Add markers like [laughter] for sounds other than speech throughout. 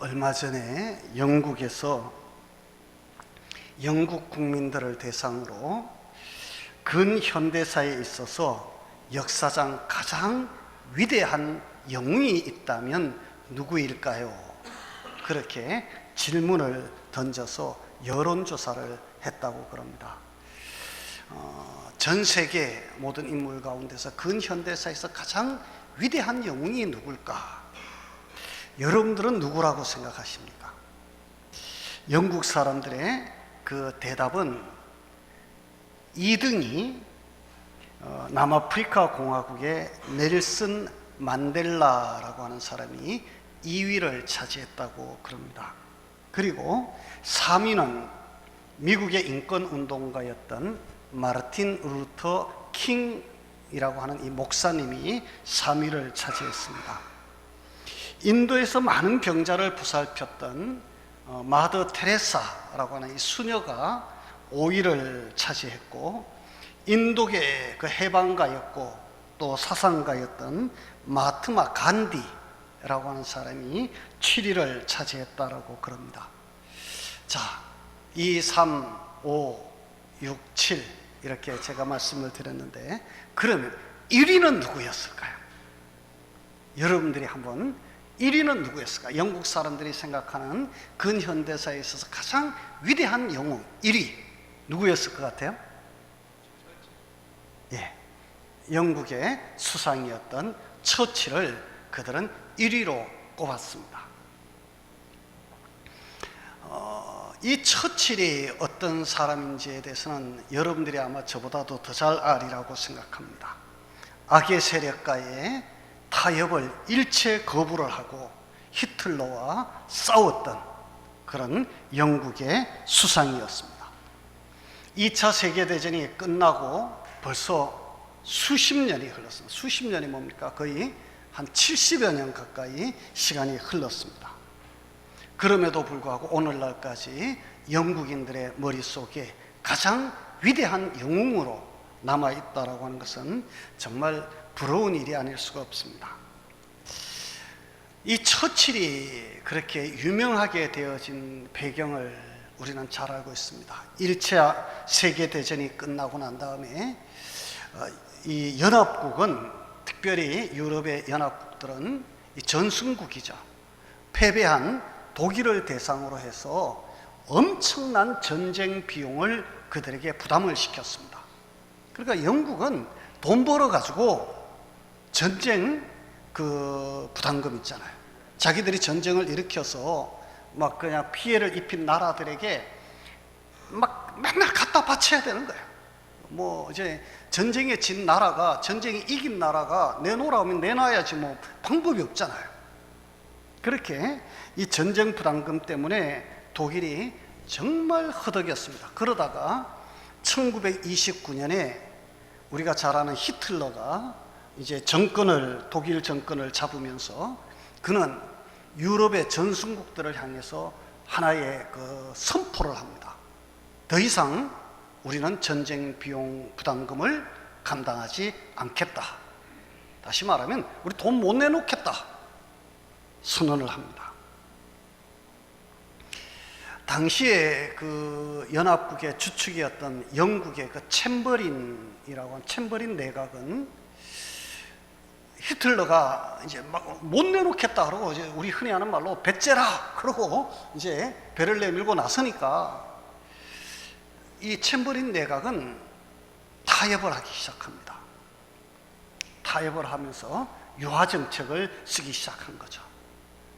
얼마 전에 영국에서 영국 국민들을 대상으로 근현대사에 있어서 역사상 가장 위대한 영웅이 있다면 누구일까요? 그렇게 질문을 던져서 여론조사를 했다고 그럽니다. 어, 전 세계 모든 인물 가운데서 근현대사에서 가장 위대한 영웅이 누굴까? 여러분들은 누구라고 생각하십니까? 영국 사람들의 그 대답은 2등이 어, 남아프리카 공화국의 넬슨 만델라라고 하는 사람이 2위를 차지했다고 그럽니다. 그리고 3위는 미국의 인권 운동가였던 마르틴 루터 킹이라고 하는 이 목사님이 3위를 차지했습니다. 인도에서 많은 병자를 보살폈던 어, 마더 테레사라고 하는 이 수녀가 5위를 차지했고 인도계 그 해방가였고 또 사상가였던 마트마 간디라고 하는 사람이 7위를 차지했다라고 그럽니다. 자, 2, 3, 5, 6, 7 이렇게 제가 말씀을 드렸는데 그러면 1위는 누구였을까요? 여러분들이 한번 1위는 누구였을까? 영국 사람들이 생각하는 근현대사에 있어서 가장 위대한 영웅 1위 누구였을 것 같아요? 예, 영국의 수상이었던 처치를 그들은 1위로 꼽았습니다. 어, 이 처칠이 어떤 사람인지에 대해서는 여러분들이 아마 저보다도 더 잘 아리라고 생각합니다. 악의 세력과의 타협을 일체 거부를 하고 히틀러와 싸웠던 그런 영국의 수상이었습니다. 2차 세계대전이 끝나고 벌써 수십 년이 흘렀습니다. 수십 년이 뭡니까? 거의 한 70여 년 가까이 시간이 흘렀습니다. 그럼에도 불구하고 오늘날까지 영국인들의 머릿속에 가장 위대한 영웅으로 남아 있다라고 하는 것은 정말 부러운 일이 아닐 수가 없습니다. 이 처칠이 그렇게 유명하게 되어진 배경을 우리는 잘 알고 있습니다. 1차 세계대전이 끝나고 난 다음에 어, 이 연합국은 특별히 유럽의 연합국들은 이 전승국이죠. 패배한 독일을 대상으로 해서 엄청난 전쟁 비용을 그들에게 부담을 시켰습니다. 그러니까 영국은 돈 벌어 가지고 전쟁 그 부담금 있잖아요. 자기들이 전쟁을 일으켜서 막 그냥 피해를 입힌 나라들에게 막 맨날 갖다 바쳐야 되는 거예요. 뭐 이제 전쟁에 진 나라가 전쟁에 이긴 나라가 내놓으라 하면 내놔야지 뭐 방법이 없잖아요. 그렇게 이 전쟁 부담금 때문에 독일이 정말 허덕였습니다. 그러다가 1929년에 우리가 잘 아는 히틀러가 이제 정권을 독일 정권을 잡으면서 그는 유럽의 전승국들을 향해서 하나의 그 선포를 합니다. 더 이상 우리는 전쟁 비용 부담금을 감당하지 않겠다. 다시 말하면 우리 돈 못 내놓겠다. 선언을 합니다. 당시에 그 연합국의 주축이었던 영국의 그 챔버린이라고 하는 챔버린 내각은 히틀러가 이제 막 못 내놓겠다 그러고 이제 우리 흔히 하는 말로 배째라 그러고 이제 배를 내밀고 나서니까 이 챔버린 내각은 타협을 하기 시작합니다. 타협을 하면서 유화 정책을 쓰기 시작한 거죠.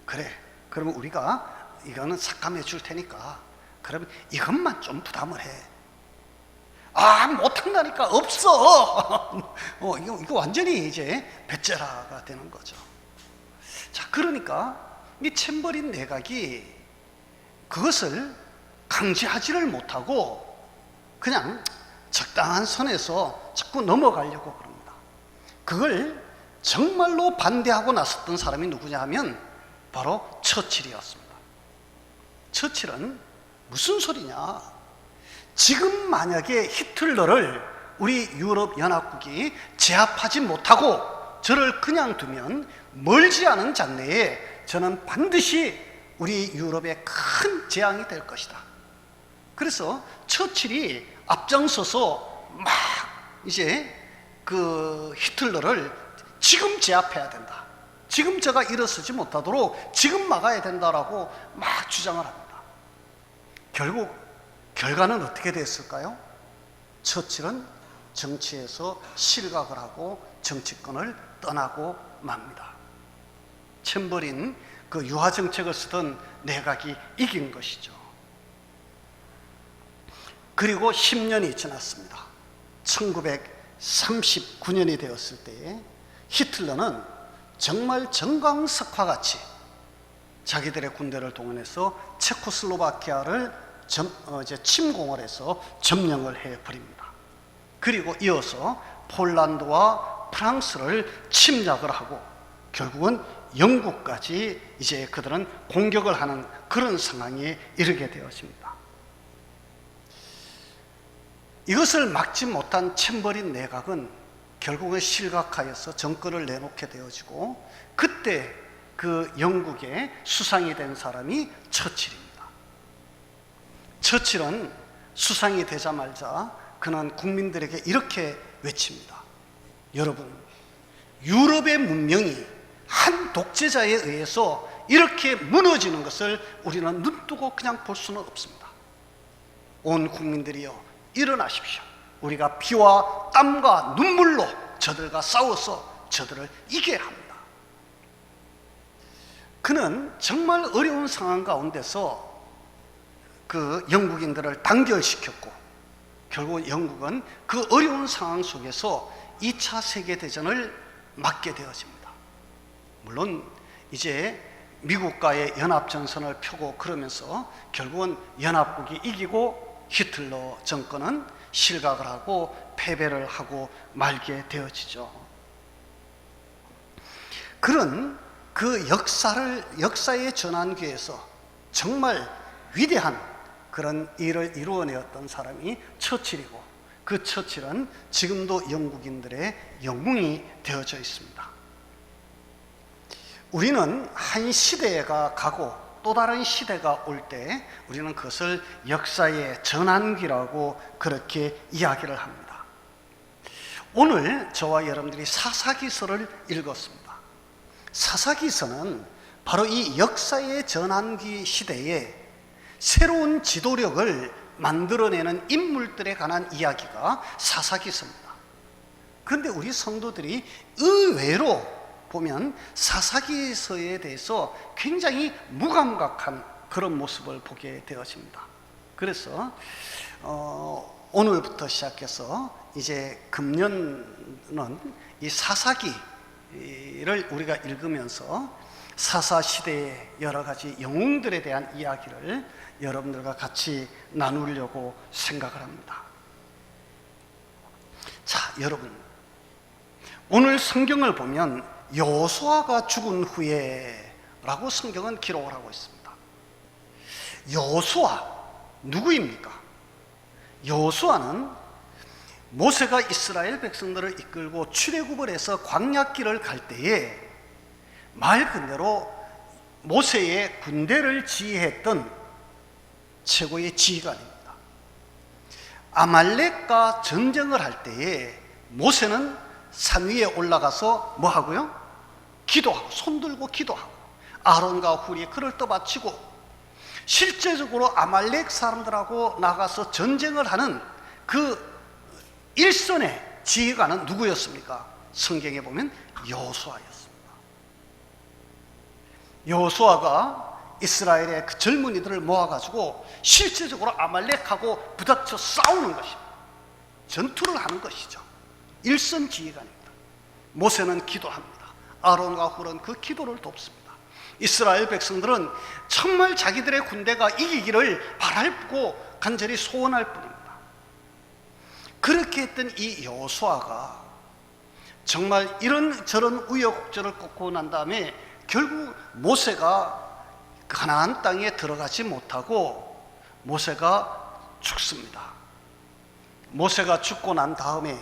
그래, 그러면 우리가 이거는 삭감해 줄 테니까 그러면 이것만 좀 부담을 해. 아, 못한다니까 없어. [laughs] 어, 이거, 이거 완전히 이제 배째라가 되는 거죠. 자, 그러니까 이 챔버린 내각이 그것을 강제하지를 못하고 그냥 적당한 선에서 자꾸 넘어가려고 그럽니다. 그걸 정말로 반대하고 나섰던 사람이 누구냐 하면 바로 처칠이었습니다. 처칠은 무슨 소리냐? 지금 만약에 히틀러를 우리 유럽 연합국이 제압하지 못하고 저를 그냥 두면 멀지 않은 장래에 저는 반드시 우리 유럽에 큰 재앙이 될 것이다. 그래서 처칠이 앞장서서 막 이제 그 히틀러를 지금 제압해야 된다. 지금 제가 일어서지 못하도록 지금 막아야 된다라고 막 주장을 합니다. 결국 결과는 어떻게 됐을까요? 처칠은 정치에서 실각을 하고 정치권을 떠나고 맙니다. 챔버린 그 유화 정책을 쓰던 내각이 이긴 것이죠. 그리고 10년이 지났습니다. 1939년이 되었을 때에 히틀러는 정말 정광석화 같이 자기들의 군대를 동원해서 체코슬로바키아를 점, 어, 이제 침공을 해서 점령을 해 버립니다. 그리고 이어서 폴란드와 프랑스를 침략을 하고 결국은 영국까지 이제 그들은 공격을 하는 그런 상황에 이르게 되어집니다. 이것을 막지 못한 챔버린 내각은 결국은 실각하여서 정권을 내놓게 되어지고 그때 그 영국의 수상이 된 사람이 처칠입니다. 처칠은 수상이 되자마자 그는 국민들에게 이렇게 외칩니다. 여러분, 유럽의 문명이 한 독재자에 의해서 이렇게 무너지는 것을 우리는 눈뜨고 그냥 볼 수는 없습니다. 온 국민들이여 일어나십시오. 우리가 피와 땀과 눈물로 저들과 싸워서 저들을 이겨야 합니다. 그는 정말 어려운 상황 가운데서 그 영국인들을 단결시켰고 결국 영국은 그 어려운 상황 속에서 2차 세계대전을 맞게 되어집니다. 물론 이제 미국과의 연합전선을 펴고 그러면서 결국은 연합국이 이기고 히틀러 정권은 실각을 하고 패배를 하고 말게 되어지죠. 그런 그 역사를 역사의 전환기에서 정말 위대한 그런 일을 이루어내었던 사람이 처칠이고 그 처칠은 지금도 영국인들의 영웅이 되어져 있습니다. 우리는 한 시대가 가고 또 다른 시대가 올 때 우리는 그것을 역사의 전환기라고 그렇게 이야기를 합니다. 오늘 저와 여러분들이 사사기서를 읽었습니다. 사사기서는 바로 이 역사의 전환기 시대에 새로운 지도력을 만들어내는 인물들에 관한 이야기가 사사기서입니다. 그런데 우리 성도들이 의외로 보면 사사기서에 대해서 굉장히 무감각한 그런 모습을 보게 되어집니다. 그래서 어, 오늘부터 시작해서 이제 금년은 이 사사기를 우리가 읽으면서 사사 시대의 여러 가지 영웅들에 대한 이야기를 여러분들과 같이 나누려고 생각을 합니다. 자, 여러분. 오늘 성경을 보면 여호수아가 죽은 후에라고 성경은 기록을 하고 있습니다. 여호수아 누구입니까? 여호수아는 모세가 이스라엘 백성들을 이끌고 출애굽을 해서 광야길을 갈 때에 말 그대로 모세의 군대를 지휘했던 최고의 지휘관입니다. 아말렉과 전쟁을 할 때에 모세는 산 위에 올라가서 뭐 하고요? 기도하고 손 들고 기도하고 아론과 훌이 그를 떠받치고 실제적으로 아말렉 사람들하고 나가서 전쟁을 하는 그 일선의 지휘관은 누구였습니까? 성경에 보면 여호수아였습니다. 여호수아가 이스라엘의 그 젊은이들을 모아가지고 실제적으로 아말렉하고 부닥쳐 싸우는 것입니다. 전투를 하는 것이죠. 일선 지휘관입니다. 모세는 기도합니다. 아론과 훌은 그 기도를 돕습니다. 이스라엘 백성들은 정말 자기들의 군대가 이기기를 바랄고 간절히 소원할 뿐입니다. 그렇게 했던 이 여호수아가 정말 이런 저런 우여곡절을 꺾고 난 다음에 결국 모세가 가나안 땅에 들어가지 못하고 모세가 죽습니다. 모세가 죽고 난 다음에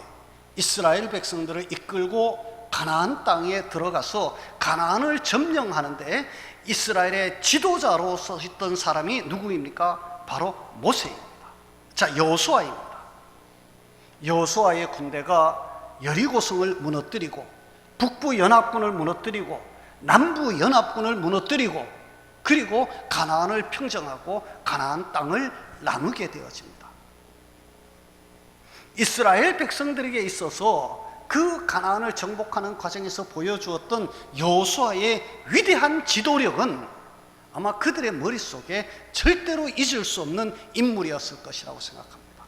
이스라엘 백성들을 이끌고 가나안 땅에 들어가서 가나안을 점령하는데 이스라엘의 지도자로 서 있던 사람이 누구입니까? 바로 모세입니다. 자, 여호수아입니다. 여호수아의 군대가 여리고성을 무너뜨리고 북부 연합군을 무너뜨리고 남부 연합군을 무너뜨리고 그리고 가나안을 평정하고 가나안 땅을 나누게 되어집니다. 이스라엘 백성들에게 있어서 그 가나안을 정복하는 과정에서 보여주었던 여호수아의 위대한 지도력은 아마 그들의 머릿속에 절대로 잊을 수 없는 인물이었을 것이라고 생각합니다.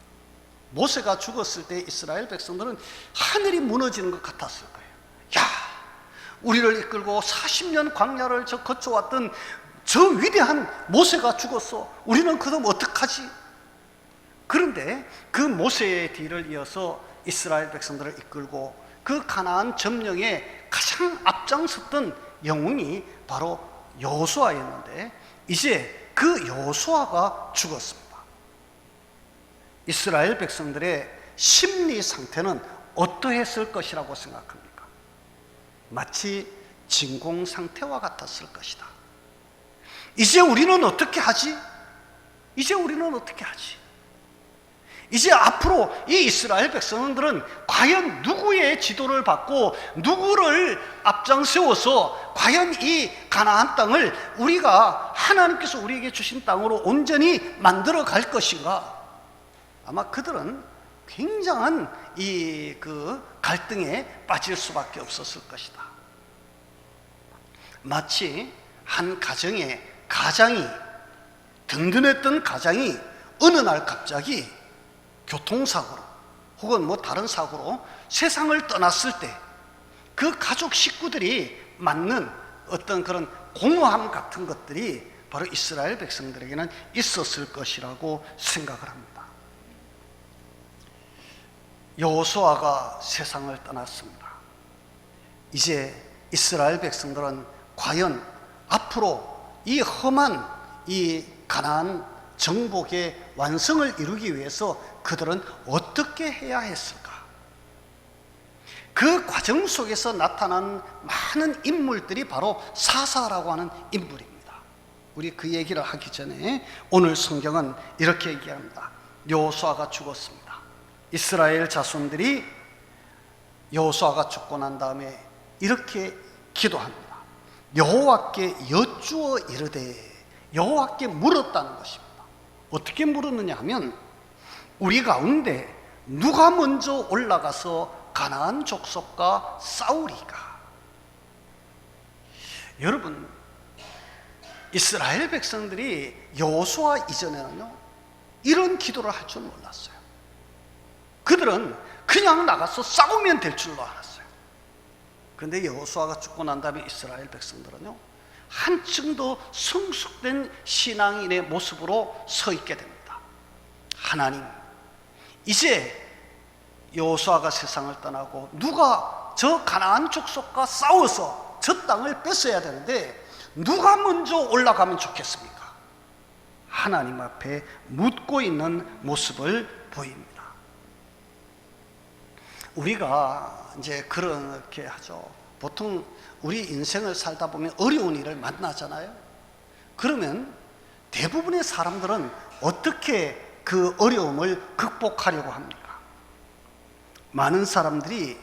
모세가 죽었을 때 이스라엘 백성들은 하늘이 무너지는 것 같았을 거예요. 야, 우리를 이끌고 40년 광야를 저 거쳐왔던 저 위대한 모세가 죽었어. 우리는 그럼 어떡하지? 그런데 그 모세의 뒤를 이어서 이스라엘 백성들을 이끌고 그 가나안 점령에 가장 앞장섰던 영웅이 바로 여호수아였는데 이제 그 여호수아가 죽었습니다. 이스라엘 백성들의 심리 상태는 어떠했을 것이라고 생각합니까? 마치 진공 상태와 같았을 것이다. 이제 우리는 어떻게 하지? 이제 우리는 어떻게 하지? 이제 앞으로 이 이스라엘 백성들은 과연 누구의 지도를 받고 누구를 앞장 세워서 과연 이 가나안 땅을 우리가 하나님께서 우리에게 주신 땅으로 온전히 만들어 갈 것인가? 아마 그들은 굉장한 이 그 갈등에 빠질 수밖에 없었을 것이다. 마치 한 가정의 가장이 든든했던 가장이 어느 날 갑자기 교통사고로 혹은 뭐 다른 사고로 세상을 떠났을 때 그 가족 식구들이 맞는 어떤 그런 공허함 같은 것들이 바로 이스라엘 백성들에게는 있었을 것이라고 생각을 합니다. 여호수아가 세상을 떠났습니다. 이제 이스라엘 백성들은 과연 앞으로 이 험한 이 가나안 정복의 완성을 이루기 위해서 그들은 어떻게 해야 했을까? 그 과정 속에서 나타난 많은 인물들이 바로 사사라고 하는 인물입니다. 우리 그 얘기를 하기 전에 오늘 성경은 이렇게 얘기합니다. 여호수아가 죽었습니다. 이스라엘 자손들이 여호수아가 죽고 난 다음에 이렇게 기도합니다. 여호와께 여쭈어 이르되 여호와께 물었다는 것입니다. 어떻게 물었느냐 하면 우리 가운데 누가 먼저 올라가서 가나안 족속과 싸우리까? 여러분 이스라엘 백성들이 여호수아 이전에는요 이런 기도를 할 줄 몰랐어요. 그들은 그냥 나가서 싸우면 될 줄로 알았어요. 그런데 여호수아가 죽고 난 다음에 이스라엘 백성들은요 한층 더 성숙된 신앙인의 모습으로 서 있게 됩니다. 하나님, 이제 여호수아가 세상을 떠나고 누가 저 가나안 족속과 싸워서 저 땅을 뺏어야 되는데 누가 먼저 올라가면 좋겠습니까? 하나님 앞에 묻고 있는 모습을 보입니다. 우리가 이제 그렇게 하죠. 보통 우리 인생을 살다 보면 어려운 일을 만나잖아요. 그러면 대부분의 사람들은 어떻게 그 어려움을 극복하려고 합니까? 많은 사람들이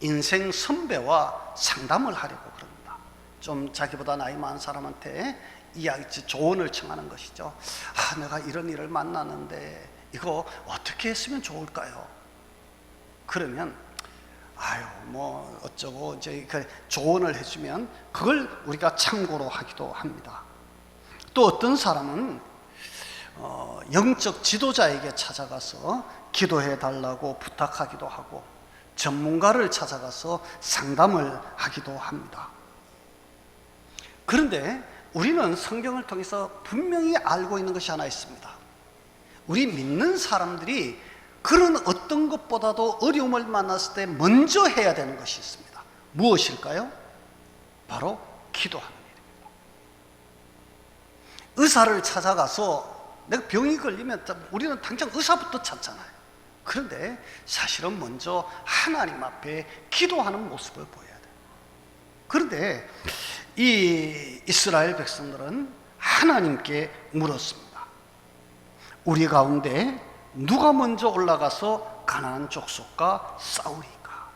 인생 선배와 상담을 하려고 그럽니다. 좀 자기보다 나이 많은 사람한테 이야기, 조언을 청하는 것이죠. 아, 내가 이런 일을 만나는데 이거 어떻게 했으면 좋을까요? 그러면 아유 뭐 어쩌고 이제 그 조언을 해주면 그걸 우리가 참고로 하기도 합니다. 또 어떤 사람은 어, 영적 지도자에게 찾아가서 기도해 달라고 부탁하기도 하고 전문가를 찾아가서 상담을 하기도 합니다. 그런데 우리는 성경을 통해서 분명히 알고 있는 것이 하나 있습니다. 우리 믿는 사람들이 그런 어떤 것보다도 어려움을 만났을 때 먼저 해야 되는 것이 있습니다. 무엇일까요? 바로 기도하는 일입니다. 의사를 찾아가서 내가 병이 걸리면 우리는 당장 의사부터 찾잖아요. 그런데 사실은 먼저 하나님 앞에 기도하는 모습을 보여야 돼요. 그런데 이 이스라엘 백성들은 하나님께 물었습니다. 우리 가운데 누가 먼저 올라가서 가나안 족속과 싸우리까?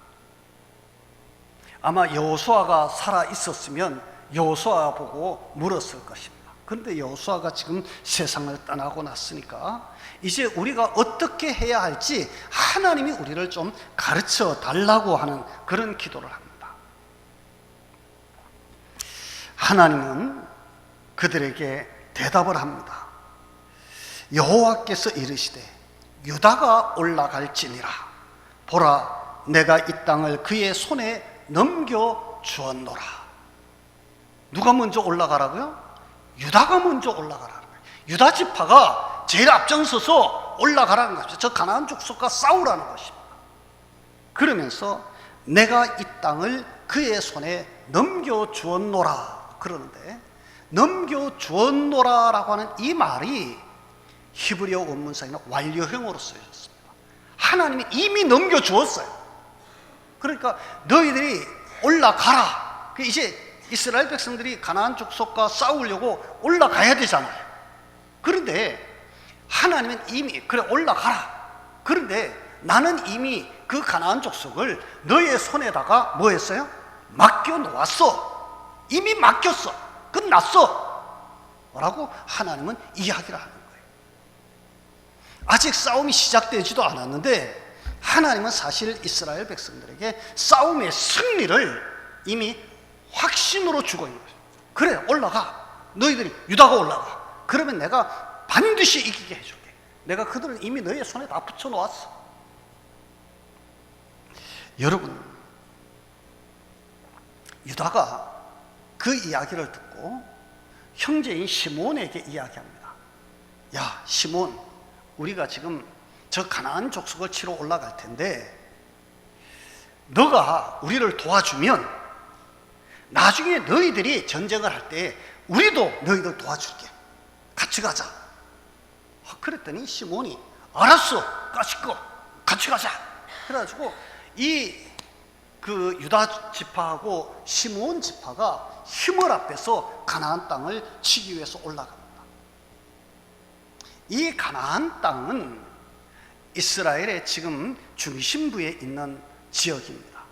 아마 여호수아가 살아 있었으면 여호수아 보고 물었을 것입니다. 그런데 여호수아가 지금 세상을 떠나고 났으니까 이제 우리가 어떻게 해야 할지 하나님이 우리를 좀 가르쳐 달라고 하는 그런 기도를 합니다. 하나님은 그들에게 대답을 합니다. 여호와께서 이르시되 유다가 올라갈지니라. 보라 내가 이 땅을 그의 손에 넘겨 주었노라. 누가 먼저 올라가라고요? 유다가 먼저 올라가라는 거예요. 유다 지파가 제일 앞장서서 올라가라는 것이죠. 저 가나안 족속과 싸우라는 것입니다. 그러면서 내가 이 땅을 그의 손에 넘겨 주었노라. 그러는데 넘겨 주었노라라고 하는 이 말이 히브리어 원문상에는 완료형으로 쓰여졌습니다. 하나님이 이미 넘겨 주었어요. 그러니까 너희들이 올라가라. 그 이제 이스라엘 백성들이 가나안 족속과 싸우려고 올라가야 되잖아요. 그런데 하나님은 이미 그래 올라가라. 그런데 나는 이미 그 가나안 족속을 너의 손에다가 뭐 했어요? 맡겨 놓았어. 이미 맡겼어. 끝났어. 라고 하나님은 이야기를 하는 거예요. 아직 싸움이 시작되지도 않았는데 하나님은 사실 이스라엘 백성들에게 싸움의 승리를 이미 확신으로 주고 있는 거예요. 그래, 올라가. 너희들이 유다가 올라가. 그러면 내가 반드시 이기게 해줄게. 내가 그들을 이미 너의 손에 다 붙여 놓았어. 여러분, 유다가 그 이야기를 듣고 형제인 시몬에게 이야기합니다. 야, 시몬, 우리가 지금 저 가나안 족속을 치러 올라갈 텐데 너가 우리를 도와주면 나중에 너희들이 전쟁을 할 때 우리도 너희들 도와줄게. 같이 가자. 아, 그랬더니 시몬이 알았어. 까짓거 같이 가자. 그래가지고 이 그 유다 지파하고 시몬 지파가 힘을 합해서 가나안 땅을 치기 위해서 올라갑니다. 이 가나안 땅은 이스라엘의 지금 중심부에 있는 지역입니다.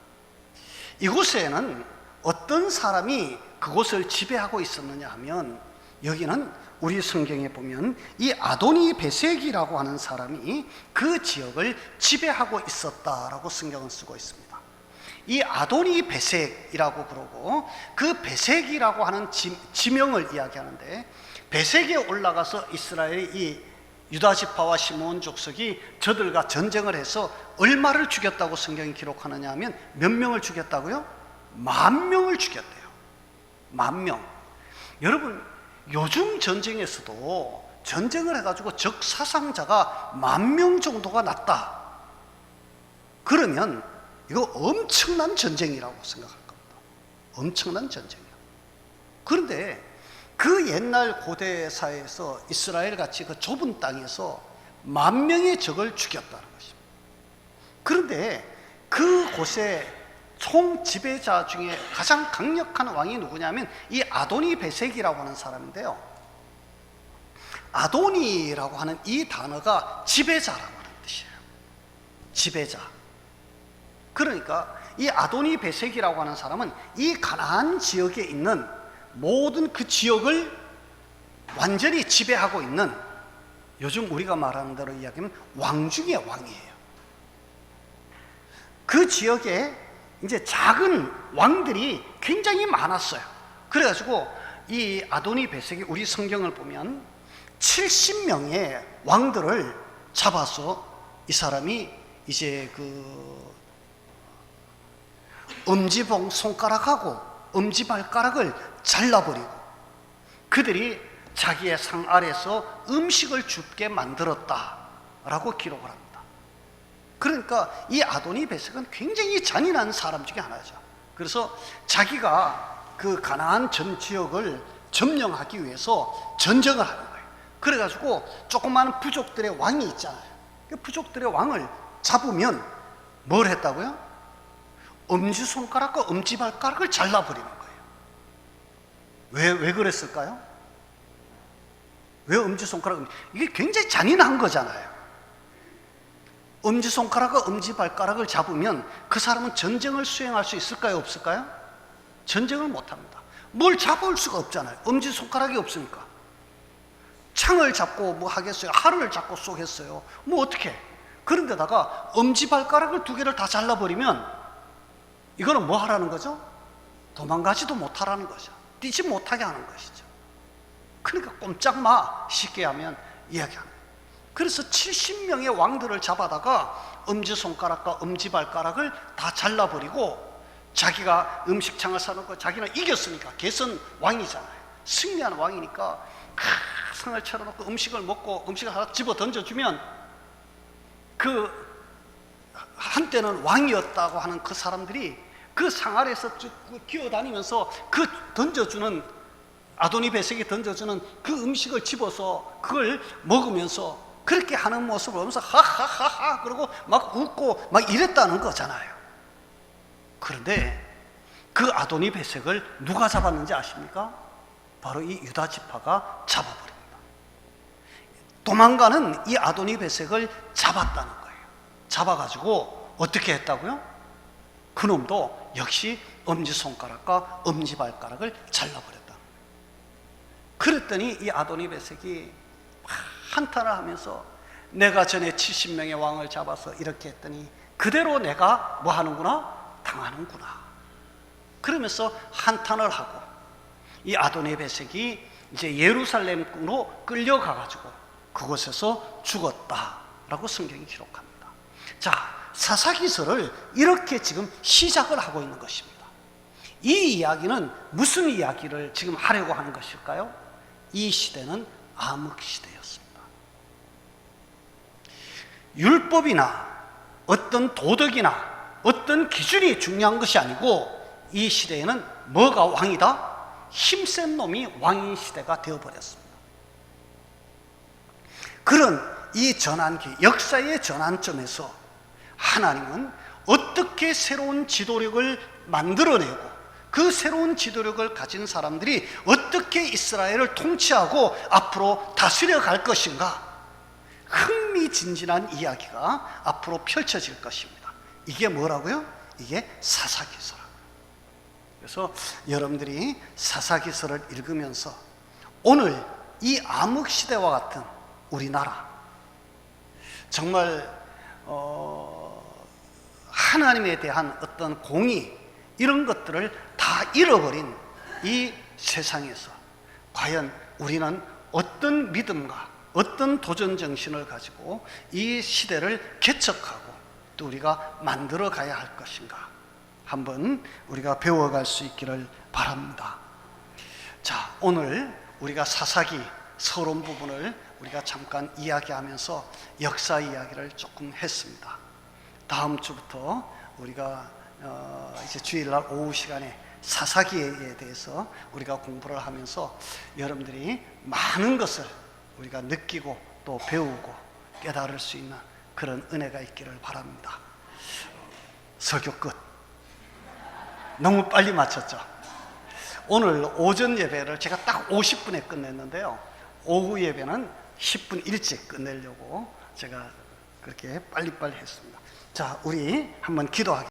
이곳에는 어떤 사람이 그곳을 지배하고 있었느냐 하면 여기는 우리 성경에 보면 이 아도니 베색이라고 하는 사람이 그 지역을 지배하고 있었다라고 성경은 쓰고 있습니다. 이 아도니 베색이라고 그러고 그 베색이라고 하는 지, 지명을 이야기하는데 베색에 올라가서 이스라엘의 이 유다 지파와 시몬 족속이 저들과 전쟁을 해서 얼마를 죽였다고 성경이 기록하느냐 하면 몇 명을 죽였다고요? 만 명을 죽였대요. 만 명. 여러분, 요즘 전쟁에서도 전쟁을 해가지고 적 사상자가 만 명 정도가 났다. 그러면 이거 엄청난 전쟁이라고 생각할 겁니다. 엄청난 전쟁이요. 그런데 그 옛날 고대 사회에서 이스라엘 같이 그 좁은 땅에서 만 명의 적을 죽였다는 것입니다. 그런데 그 곳에 총 지배자 중에 가장 강력한 왕이 누구냐면 이 아도니 베색이라고 하는 사람인데요. 아도니라고 하는 이 단어가 지배자라고 하는 뜻이에요. 지배자. 그러니까 이 아도니 베색이라고 하는 사람은 이 가나안 지역에 있는 모든 그 지역을 완전히 지배하고 있는 요즘 우리가 말하는 대로 이야기하면 왕 중의 왕이에요. 그 지역에 이제 작은 왕들이 굉장히 많았어요. 그래가지고 이 아도니 베색이 우리 성경을 보면 70명의 왕들을 잡아서 이 사람이 이제 그 엄지봉 손가락하고 엄지발가락을 잘라버리고 그들이 자기의 상 아래서 음식을 줍게 만들었다라고 기록을 합니다. 그러니까 이 아도니 베색은 굉장히 잔인한 사람 중에 하나죠. 그래서 자기가 그 가나안 전 지역을 점령하기 위해서 전쟁을 하는 거예요. 그래가지고 조그마한 부족들의 왕이 있잖아요. 그 부족들의 왕을 잡으면 뭘 했다고요? 엄지 손가락과 엄지 발가락을 잘라버리는 거예요. 왜, 왜 그랬을까요? 왜 엄지 손가락, 이게 굉장히 잔인한 거잖아요. 엄지 손가락과 엄지 발가락을 잡으면 그 사람은 전쟁을 수행할 수 있을까요? 없을까요? 전쟁을 못 합니다. 뭘 잡을 수가 없잖아요. 엄지 손가락이 없으니까. 창을 잡고 뭐 하겠어요? 활을 잡고 쏘겠어요? 뭐 어떻게? 그런데다가 엄지 발가락을 두 개를 다 잘라버리면 이거는 뭐 하라는 거죠? 도망가지도 못하라는 거죠. 뛰지 못하게 하는 것이죠. 그러니까 꼼짝 마 쉽게 하면 이야기합니다. 그래서 70명의 왕들을 잡아다가 엄지손가락과 엄지발가락을 다 잘라버리고 자기가 음식창을 사놓고 자기는 이겼으니까 개선 왕이잖아요. 승리한 왕이니까 크, 상을 차려놓고 음식을 먹고 음식을 하나 집어 던져주면 그 한때는 왕이었다고 하는 그 사람들이 그 상 아래에서 쭉 기어다니면서 그 던져주는 아도니 배색이 던져주는 그 음식을 집어서 그걸 먹으면서 그렇게 하는 모습을 보면서 하하하하 그러고 막 웃고 막 이랬다는 거잖아요. 그런데 그 아도니 배색을 누가 잡았는지 아십니까? 바로 이 유다 지파가 잡아버립니다. 도망가는 이 아도니 배색을 잡았다는 거예요. 잡아가지고 어떻게 했다고요? 그놈도 역시 엄지손가락과 엄지발가락을 잘라버렸다. 그랬더니 이 아도니 배색이 한탄을 하면서 내가 전에 70명의 왕을 잡아서 이렇게 했더니 그대로 내가 뭐 하는구나? 당하는구나. 그러면서 한탄을 하고 이 아도니 배색이 이제 예루살렘으로 끌려가가지고 그곳에서 죽었다라고 성경이 기록합니다. 자, 사사기서를 이렇게 지금 시작을 하고 있는 것입니다. 이 이야기는 무슨 이야기를 지금 하려고 하는 것일까요? 이 시대는 암흑 시대였습니다. 율법이나 어떤 도덕이나 어떤 기준이 중요한 것이 아니고 이 시대에는 뭐가 왕이다? 힘센 놈이 왕인 시대가 되어버렸습니다. 그런 이 전환기, 역사의 전환점에서 하나님은 어떻게 새로운 지도력을 만들어내고 그 새로운 지도력을 가진 사람들이 어떻게 이스라엘을 통치하고 앞으로 다스려 갈 것인가 흥미진진한 이야기가 앞으로 펼쳐질 것입니다. 이게 뭐라고요? 이게 사사기서라고요. 그래서 여러분들이 사사기서를 읽으면서 오늘 이 암흑 시대와 같은 우리나라 정말 어, 하나님에 대한 어떤 공의 이런 것들을 다 잃어버린 이 세상에서 과연 우리는 어떤 믿음과 어떤 도전 정신을 가지고 이 시대를 개척하고 또 우리가 만들어 가야 할 것인가 한번 우리가 배워갈 수 있기를 바랍니다. 자, 오늘 우리가 사사기 서론 부분을 우리가 잠깐 이야기하면서 역사 이야기를 조금 했습니다. 다음 주부터 우리가 어 이제 주일날 오후 시간에 사사기에 대해서 우리가 공부를 하면서 여러분들이 많은 것을 우리가 느끼고 또 배우고 깨달을 수 있는 그런 은혜가 있기를 바랍니다. 설교 끝. 너무 빨리 마쳤죠. 오늘 오전 예배를 제가 딱 50분에 끝냈는데요. 오후 예배는 10분 일찍 끝내려고 제가 그렇게 빨리빨리 했습니다. 자, 우리 한번 기도하겠습니다.